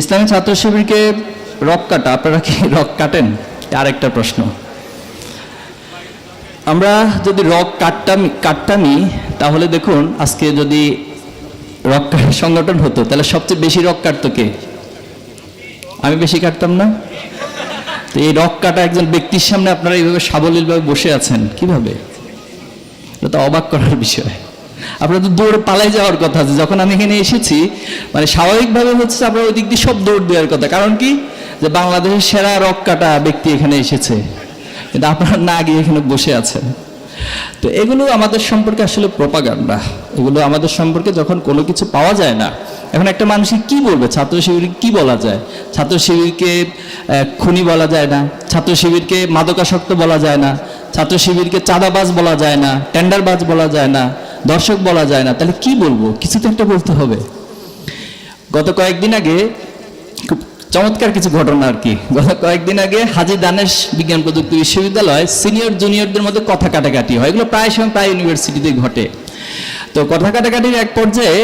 ইসলামী ছাত্র শিবিরকে রক কাটা, আপনারা কি রক কাটেন? আরেকটা প্রশ্ন। আমরা যদি রক কাটতাম, কাটতামই, তাহলে দেখুন, আজকে যদি রক সংগঠন হতো, তাহলে সবচেয়ে বেশি রক কাটতো কে? আমি বেশি কাটতাম না? তো এই রক কাটা একজন ব্যক্তির সামনে আপনারা এইভাবে সাবলীলভাবে বসে আছেন, কীভাবে? এটা তো অবাক করার বিষয়। আপনার তো দৌড়ে পালাই যাওয়ার কথা আছে যখন আমি এখানে এসেছি মানে স্বাভাবিকভাবে হচ্ছে আপনার ওই দিক দিয়ে সব দৌড় দেওয়ার কথা। কারণ কি? যে বাংলাদেশের সেরা রক কাটা ব্যক্তি এখানে এসেছে। কিন্তু আপনারা না গিয়ে এখানে বসে আছেন। তো এগুলো আমাদের সম্পর্কে আসলে প্রপাগান্ডা এগুলো আমাদের সম্পর্কে যখন কোনো কিছু পাওয়া যায় না, এখন একটা মানুষকে কি বলবে? ছাত্র শিবির কি বলা যায়? ছাত্র শিবিরকে খুনি বলা যায় না। ছাত্র শিবিরকে মাদকাসক্ত বলা যায় না। ছাত্র শিবিরকে চাঁদাবাজ বলা যায় না। টেন্ডারবাজ বলা যায় না। দর্শক বলা যায় না। তাহলে কি বলব? কিছু তো একটা বলতে হবে। গত কয়েকদিন আগে খুব চমৎকার কিছু ঘটনা আর কি। গত কয়েকদিন আগে হাজি দানেশ বিজ্ঞান প্রযুক্তি বিশ্ববিদ্যালয় সিনিয়র জুনিয়রদের মধ্যে কথা কাটাকাটি হয়। এগুলো প্রায় সময় প্রায় ইউনিভার্সিটিতে ঘটে। তো কথা কাটাকাটির এক পর্যায়ে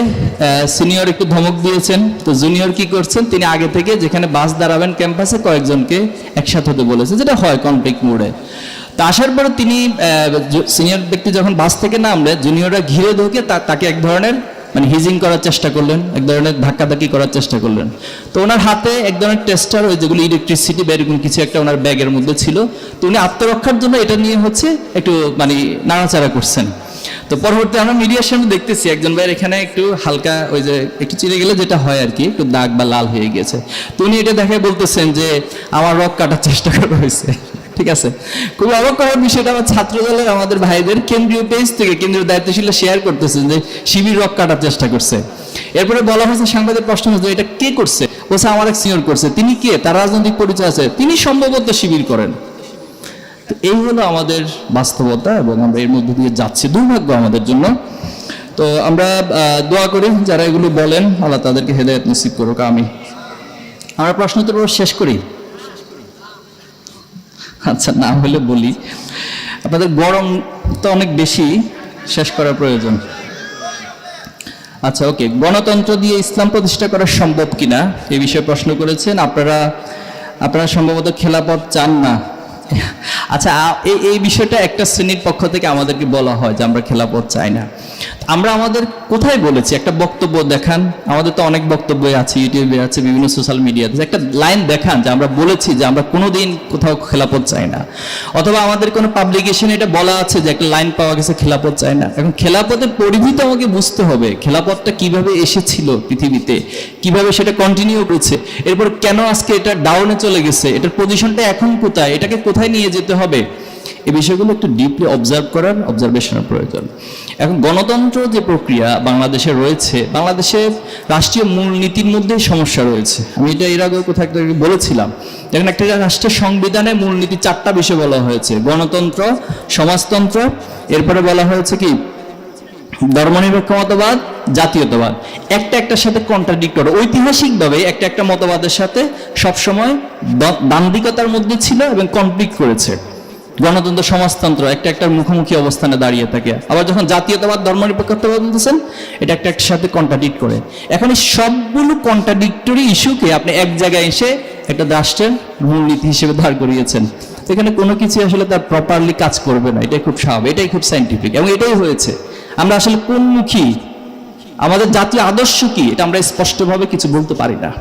সিনিয়র একটু ধমক দিয়েছেন। তো জুনিয়র কি করছেন? তিনি আগে থেকে যেখানে বাস দাঁড়াবেন ক্যাম্পাসে কয়েকজনকে একসাথে হতে বলেছে, যেটা হয় কনফ্লিক্ট মোড়ে। তা আসার পরে তিনি সিনিয়র ব্যক্তি যখন বাস থেকে নামলে জুনিয়ররা ঘিরে ধুকে তাকে এক ধরনের মানে হিজিং করার চেষ্টা করলেন, এক ধরনের ধাক্কাধাক্কি করার চেষ্টা করলেন। তো ওনার হাতে এক ধরনের টেস্টার ওই যেগুলো ইলেকট্রিসিটি বা এরকম কিছু একটা ওনার ব্যাগের মধ্যে ছিল। তো উনি আত্মরক্ষার জন্য এটা নিয়ে হচ্ছে একটু মানে নাড়াচাড়া করছেন। তো পরবর্তী আমরা মিডিয়ার সামনে দেখতেছি, একজন ভাইয়ের এখানে একটু হালকা ওই যে একটু চিড়ে গেলে যেটা হয় আর কি, একটু দাগ বা লাল হয়ে গিয়েছে। তো উনি এটা দেখে বলতেছেন যে, আমার রক কাটার চেষ্টা করা হয়েছে। ঠিক আছে? খুব অবাক করার বিষয়টা আমার ছাত্র দলের আমাদের ভাইদের কেন্দ্রীয় পেজ থেকে কেন্দ্রীয় দায়িত্বশীল শেয়ার করতেছেন যে, শিবির রক কাটার চেষ্টা করছে। এরপরে বলা হয়েছে, সাংবাদিক প্রশ্ন হচ্ছে এটা কে করছে? বলছে, আমার এক সিনিয়র করছে। তিনি কে? তার রাজনৈতিক পরিচয় আছে। তিনি সম্ভবত শিবির করেন। তো এই হলো আমাদের বাস্তবতা এবং আমরা এর মধ্যে দিয়ে যাচ্ছি। দুর্ভাগ্য আমাদের জন্য। তো আমরা দোয়া করি যারা এগুলো বলেন, আল্লাহ তাদেরকে হেদায়ত নসিব করুক আমি আমরা প্রশ্ন তো শেষ করি? আচ্ছা না হলে বলি। আপনাদের গরম তো অনেক বেশি, শেষ করা প্রয়োজন। আচ্ছা ওকে। গণতন্ত্র দিয়ে ইসলাম প্রতিষ্ঠা করা সম্ভব কিনা? এই বিষয়ে প্রশ্ন করেছেন। আপনারা আপনারা সম্ভবত খেলাপথ চান না। আচ্ছা এই বিষয়টা একটা শ্রেণির পক্ষ থেকে আমাদেরকে বলা হয় যে আমরা খেলাপথ চাই না। আমরা আমাদের কোথায় বলেছি? একটা বক্তব্য দেখান। আমাদের তো অনেক বক্তব্য আছে, ইউটিউবে আছে, বিভিন্ন সোশ্যাল মিডিয়াতে একটা লাইন দেখান যে আমরা বলেছি যে আমরা কোনোদিন কোথাও খেলাপথ চাই না। অথবা আমাদের কোনো পাবলিকেশনে এটা বলা আছে যে একটা লাইন পাওয়া গেছে, খেলাপথ চাই না। এখন খেলাপথের পরিধি তো আমাকে বুঝতে হবে। খেলাপথটা কীভাবে এসেছিল পৃথিবীতে? কীভাবে সেটা কন্টিনিউ করছে এরপর কেন আজকে এটা ডাউনে চলে গেছে? এটার পজিশনটা এখন কোথায়? এটাকে কোথায় নিয়ে যেতে হবে? এই বিষয়গুলো একটু ডিপলি অবজার্ভ করার অবজারভেশনের প্রয়োজন। এখন গণতন্ত্র যে প্রক্রিয়া বাংলাদেশে রয়েছে, বাংলাদেশের রাষ্ট্রীয় মূলনীতির মধ্যেই সমস্যা রয়েছে। আমি এটা এর আগেও কোথাও একটা বলেছিলাম এখন একটা রাষ্ট্রের সংবিধানে মূলনীতি চারটা বিষয় বলা হয়েছে। গণতন্ত্র, সমাজতন্ত্র, এরপরে বলা হয়েছে কি? ধর্মনিরপেক্ষ মতবাদ জাতীয়তাবাদ। একটা একটার সাথে কন্ট্রাডিক্টর ঐতিহাসিকভাবে একটা একটা মতবাদের সাথে সবসময় দান্দিকতার মধ্যে ছিল এবং কনফ্লিক্ট করেছে। গণতন্ত্র সমাজতন্ত্র, একটা একটার মুখোমুখি অবস্থানে দাঁড়িয়ে থাকে। আবার যখন জাতীয়তাবাদ ধর্মনিরপেক্ষতাবাদ বলতেছেন, এটা একটা একটার সাথে কন্ট্রাডিক্ট করে। এখন এই সবগুলো কন্ট্রাডিক্টরি ইস্যুকে আপনি এক জায়গায় এসে একটা রাষ্ট্রের মূলনীতি হিসেবে দাঁড় করিয়েছেন। এখানে কোনো কিছু আসলে তার প্রপারলি কাজ করবে না, এটাই খুব স্বাভাবিক, এটাই খুব সাইন্টিফিক এবং এটাই হয়েছে। আমরা আসলে কোন মুখী আমাদের জাতীয় আদর্শ কি? এটা আমরা স্পষ্টভাবে কিছু বলতে পারি না।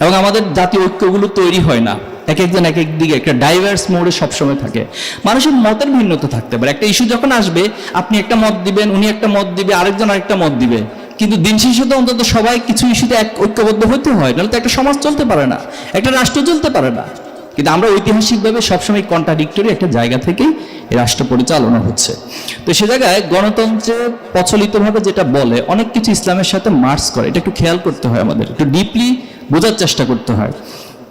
এবং আমাদের জাতীয় ঐক্যগুলো তৈরি হয় না। এক একজন এক এক দিকে একটা ডাইভার্স মোডে সবসময় থাকে। মানুষের মতের ভিন্নতা থাকতে পারে। একটা ইস্যু যখন আসবে, আপনি একটা মত দিবেন, উনি একটা মত দিবে, আরেকজন আরেকটা মত দিবে। কিন্তু দিন শেষে তো অন্তত সবাই কিছু ইস্যুতে এক ঐক্যবদ্ধ হতে হয়, নাহলে তো একটা সমাজ চলতে পারে না, একটা রাষ্ট্র চলতে পারে না। কিন্তু আমরা ঐতিহাসিকভাবে সবসময় কন্ট্রাডিক্টরি একটা জায়গা থেকেই রাষ্ট্র পরিচালনা হচ্ছে। তো সে জায়গায় গণতন্ত্রে প্রচলিতভাবে যেটা বলে, অনেক কিছু ইসলামের সাথে মার্চ করে। এটা একটু খেয়াল করতে হয় আমাদের, একটু ডিপলি বোঝার চেষ্টা করতে হয়।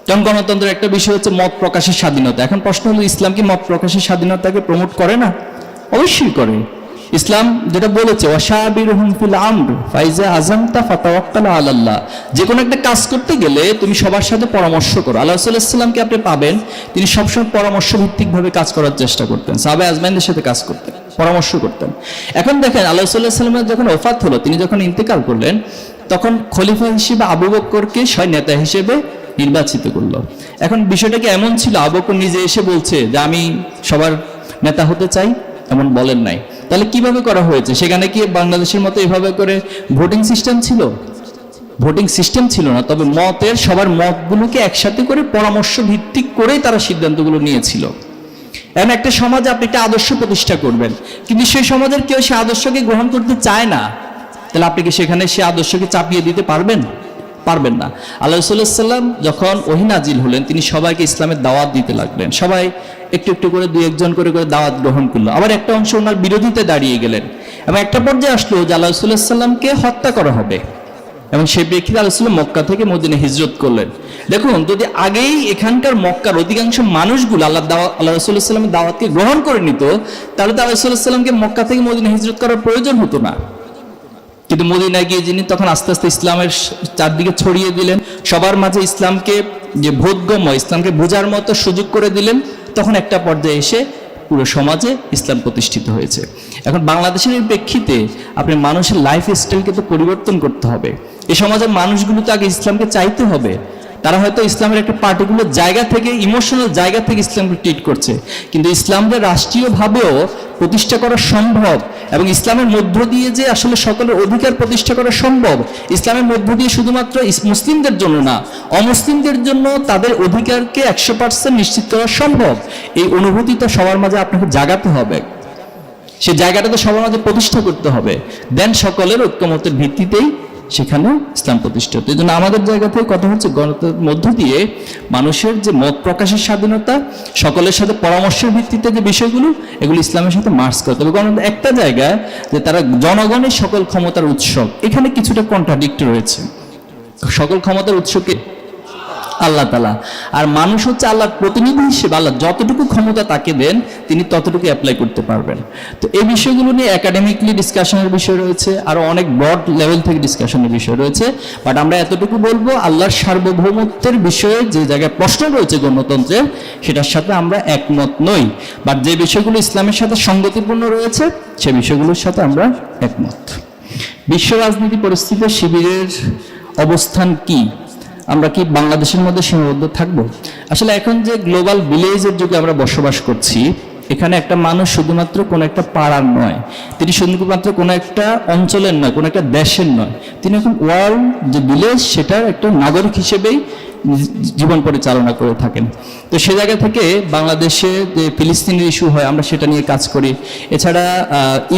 যেমন গণতন্ত্রের একটা বিষয় হচ্ছে মত প্রকাশের স্বাধীনতা। এখন প্রশ্ন হলো, ইসলাম কি মত প্রকাশের স্বাধীনতাকে প্রমোট করে না? অবশ্যই করে। ইসলাম যেটা বলেছে ফাইজা আলাল্লাহ। যে কোনো একটা কাজ করতে গেলে তুমি সবার সাথে পরামর্শ করো। আল্লাহ সাল্লাল্লাহু আপনি পাবেন, তিনি সবসময় পরামর্শ ভিত্তিকভাবে কাজ করার চেষ্টা করতেন। সাহাবে আজমাইনদের সাথে কাজ করতেন, পরামর্শ করতেন। এখন দেখেন, আল্লাহ সাল্লাহ যখন ওফাত হলো, তিনি যখন ইন্তেকাল করলেন, তখন খলিফা হিসেবে আবু বক্করকে ছয় নেতা হিসেবে নির্বাচিত করল। এখন বিষয়টা কি এমন ছিল? আবু বকর নিজে এসে বলছে যে, আমি সবার নেতা হতে চাই এমন বলেন নাই। তাহলে কীভাবে করা হয়েছে? সেখানে কি বাংলাদেশের মতো এভাবে করে ভোটিং সিস্টেম ছিল? ভোটিং সিস্টেম ছিল না, তবে মতের, সবার মতগুলোকে একসাথে করে পরামর্শ ভিত্তিক করেই তারা সিদ্ধান্তগুলো নিয়েছিল। এমন একটা সমাজে আপনি একটা আদর্শ প্রতিষ্ঠা করবেন, কিন্তু সেই সমাজের কেউ সে আদর্শকে গ্রহণ করতে চায় না। তাহলে আপনি কি সেখানে সে আদর্শকে চাপিয়ে দিতে পারবেন? পারবেন না। আল্লাহ সাল্লাম যখন ওহিনাজিল হলেন, তিনি সবাইকে ইসলামের দাওয়াত দিতে লাগলেন। সবাই একটু একটু করে, দুই একজন করে করে দাওয়াত গ্রহণ করল। আবার একটা অংশ ওনার বিরোধিতে দাঁড়িয়ে গেলেন। এবং একটা পর্যায়ে আসলো যে আল্লাহ সাল্লামকে হত্যা করা হবে। এবং সেই প্রেক্ষিতে আল্লাহ মক্কা থেকে মদিনে হিজরত করলেন। দেখুন, যদি আগেই এখানকার মক্কার অধিকাংশ মানুষগুলো আল্লাহ দাওয়া, আল্লাহ রসুল্লাহ সাল্লামের দাওয়াতকে গ্রহণ করে নিত, তাহলে তো আল্লাহ সাল্লামকে মক্কা থেকে মদিনে হিজরত করার প্রয়োজন হতো না। কিন্তু মদিনায় গিয়ে যিনি তখন আস্তে আস্তে ইসলামের চারদিকে ছড়িয়ে দিলেন, সবার মাঝে ইসলামকে যে বোধগম্য, ইসলামকে বোঝার মতো সুযোগ করে দিলেন, তখন একটা পর্যায়ে এসে পুরো সমাজে ইসলাম প্রতিষ্ঠিত হয়েছে। এখন বাংলাদেশের প্রেক্ষিতে আপনি মানুষের লাইফ স্টাইলকে তো পরিবর্তন করতে হবে। এ সমাজের মানুষগুলো তো আগে ইসলামকে চাইতে হবে। তারা হয়তো ইসলামের একটা পার্টিকুলার জায়গা থেকে ইমোশনাল জায়গা থেকে ইসলামকে ট্রিট করছে। কিন্তু ইসলামকে রাষ্ট্রীয়ভাবেও প্রতিষ্ঠা করা সম্ভব এবং ইসলামের মধ্য দিয়ে যে আসলে সকলের অধিকার প্রতিষ্ঠা করা সম্ভব, ইসলামের মধ্য দিয়ে শুধুমাত্র মুসলিমদের জন্য না, অমুসলিমদের জন্য তাদের অধিকারকে একশো পার্সেন্ট নিশ্চিত করা সম্ভব। এই অনুভূতিটা সবার মাঝে আপনাকে জাগাতে হবে। সে জায়গাটা তো সবার মাঝে প্রতিষ্ঠা করতে হবে। দেন সকলের ঐক্যমতের ভিত্তিতেই সেখানে ইসলাম প্রতিষ্ঠিত। এই জন্য আমাদের জায়গা থেকে কথা হচ্ছে গণতন্ত্রের মধ্য দিয়ে মানুষের যে মত প্রকাশের স্বাধীনতা, সকলের সাথে পরামর্শের ভিত্তিতে যে বিষয়গুলো, এগুলো ইসলামের সাথে মার্চ করতে হবে গণতন্ত্র একটা জায়গা যে তারা জনগণের সকল ক্ষমতার উৎসব এখানে কিছুটা কন্ট্রাডিক্ট রয়েছে। সকল ক্ষমতার উৎসকে আল্লাহ তালা আর মানুষ হচ্ছে আল্লাহর প্রতিনিধি হিসেবে আল্লাহ যতটুকু ক্ষমতা তাকে দেন, তিনি ততটুকু অ্যাপ্লাই করতে পারবেন। তো এই বিষয়গুলো নিয়ে একাডেমিকলি ডিসকাশনের বিষয় রয়েছে, আরও অনেক ব্রড লেভেল থেকে ডিসকাশনের বিষয় রয়েছে। বাট আমরা এতটুকু বলব, আল্লাহর সার্বভৌমত্বের বিষয়ে যে জায়গায় প্রশ্ন রয়েছে গণতন্ত্রের, সেটার সাথে আমরা একমত নই। বাট যে বিষয়গুলো ইসলামের সাথে সঙ্গতিপূর্ণ রয়েছে, সে বিষয়গুলোর সাথে আমরা একমত। বিশ্ব রাজনীতি পরিস্থিতির শিবিরের অবস্থান কি? আমরা কি বাংলাদেশের মধ্যে সীমাবদ্ধ থাকব? আসলে এখন যে গ্লোবাল ভিলেজের যুগে আমরা বসবাস করছি, এখানে একটা মানুষ শুধুমাত্র কোনো একটা পাড়ার নয়, তিনি শুধুমাত্র কোনো একটা অঞ্চলের নয়, কোনো একটা দেশের নয়। তিনি এখন ওয়ার্ল্ড যে ভিলেজ সেটার একটা নাগরিক হিসেবেই জীবন পরিচালনা করে থাকেন। তো সে জায়গা থেকে বাংলাদেশে যে ফিলিস্তিনের ইস্যু হয়, আমরা সেটা নিয়ে কাজ করি। এছাড়া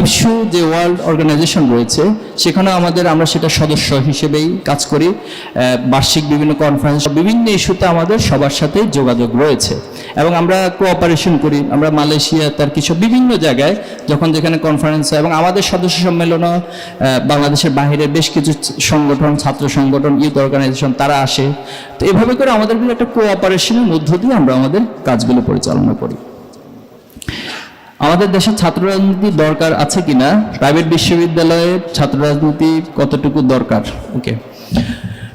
ইস্যু যে ওয়ার্ল্ড অর্গানাইজেশন রয়েছে, সেখানেও আমাদের আমরা সেটা সদস্য হিসেবেই কাজ করি। বার্ষিক বিভিন্ন কনফারেন্স বিভিন্ন ইস্যুতে আমাদের সবার সাথে যোগাযোগ রয়েছে। এবং আমরা কোঅপারেশন করি। আমরা মালয়েশিয়া তার কিছু বিভিন্ন জায়গায় যখন যেখানে কনফারেন্স হয় এবং আমাদের সদস্য সম্মেলনও আহ, বাংলাদেশের বাইরে বেশ কিছু সংগঠন ছাত্র সংগঠন ইউথ অর্গানাইজেশন তারা আসে। তো এভাবে করে আমাদের একটা কোঅপারেশনের মধ্য দিয়ে আমরা আমাদের কাজগুলো পরিচালনা করি। আমাদের দেশে ছাত্র রাজনীতি দরকার আছে কিনা? প্রাইভেট বিশ্ববিদ্যালয়ে ছাত্র রাজনীতি কতটুকু দরকার? ওকে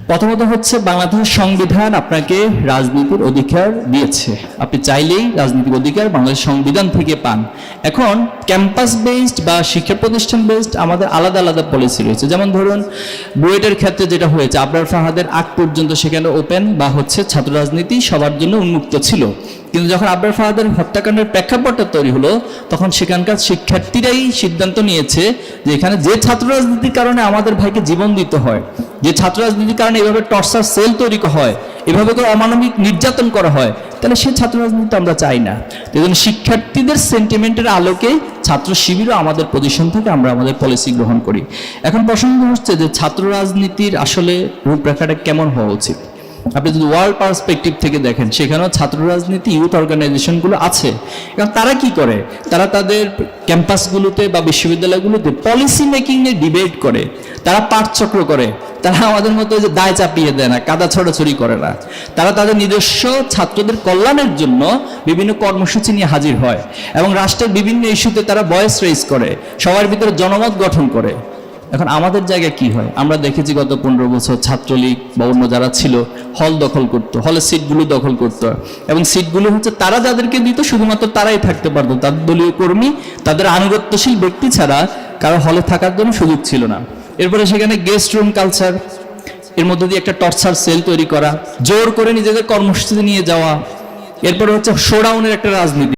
প্রথমত হচ্ছে বাংলাদেশের সংবিধান আপনাকে রাজনীতির অধিকার দিয়েছে। আপনি চাইলেই রাজনীতির অধিকার বাংলাদেশ সংবিধান থেকে পান। এখন ক্যাম্পাস বেসড বা শিক্ষা প্রতিষ্ঠান বেসড আমাদের আলাদা আলাদা পলিসি রয়েছে। যেমন ধরুন বুয়েটের ক্ষেত্রে যেটা হয়েছে, আবরার ফাহাদের আগ পর্যন্ত সেখানে ওপেন বা হচ্ছে ছাত্র রাজনীতি সবার জন্য উন্মুক্ত ছিল। কিন্তু যখন আব্বার ফাহাদের হত্যাকাণ্ডের প্রেক্ষাপটটা তৈরি হলো, তখন সেখানকার শিক্ষার্থীরাই সিদ্ধান্ত নিয়েছে যে এখানে যে ছাত্র রাজনীতির কারণে আমাদের ভাইকে জীবন দিতে হয়, যে ছাত্র রাজনীতির কারণে এভাবে টর্চার সেল তৈরি হয়, এভাবে করে অমানবিক নির্যাতন করা হয়, তাহলে সে ছাত্র রাজনীতি আমরা চাই না। তো এই জন্য শিক্ষার্থীদের সেন্টিমেন্টের আলোকে ছাত্র শিবিরও আমাদের পজিশন থেকে আমরা আমাদের পলিসি গ্রহণ করি। এখন প্রসঙ্গ হচ্ছে যে ছাত্র রাজনীতির আসলে রূপরেখাটা কেমন হওয়া উচিত? আপনি যদি ওয়ার্ল্ড পার্সপেক্টিভ থেকে দেখেন, সেখানেও ছাত্র রাজনীতি ইউথ অর্গানাইজেশনগুলো আছে। এবং তারা কি করে? তারা তাদের ক্যাম্পাসগুলোতে বা বিশ্ববিদ্যালয়গুলোতে পলিসি মেকিং নিয়ে ডিবেট করে। তারা পাঠচক্র করে। তারা আমাদের মতো যে দায় চাপিয়ে দেয় না, কাদা ছড়াছড়ি করে না। তারা তাদের নিজস্ব ছাত্রদের কল্যাণের জন্য বিভিন্ন কর্মসূচি নিয়ে হাজির হয়। এবং রাষ্ট্রের বিভিন্ন ইস্যুতে তারা ভয়েস রেজ করে। সবার ভিতরে জনমত গঠন করে। এখন আমাদের জায়গায় কি হয়? আমরা দেখেছি গত পনেরো বছর ছাত্রলীগ বা অন্য যারা ছিল হল দখল করতো হলের সিটগুলো দখল করতো। এবং সিটগুলো হচ্ছে তারা যাদেরকে দিত, শুধুমাত্র তারাই থাকতে পারতো। তাদের দলীয় কর্মী, তাদের আনুগত্যশীল ব্যক্তি ছাড়া কারও হলে থাকার জন্য সুযোগ ছিল না। এরপরে সেখানে গেস্ট রুম কালচার এর মধ্যে দিয়ে একটা টর্চার সেল তৈরি করা, জোর করে নিজেদের কর্মসূচি নিয়ে যাওয়া, এরপরে হচ্ছে শোডাউনের একটা রাজনীতি।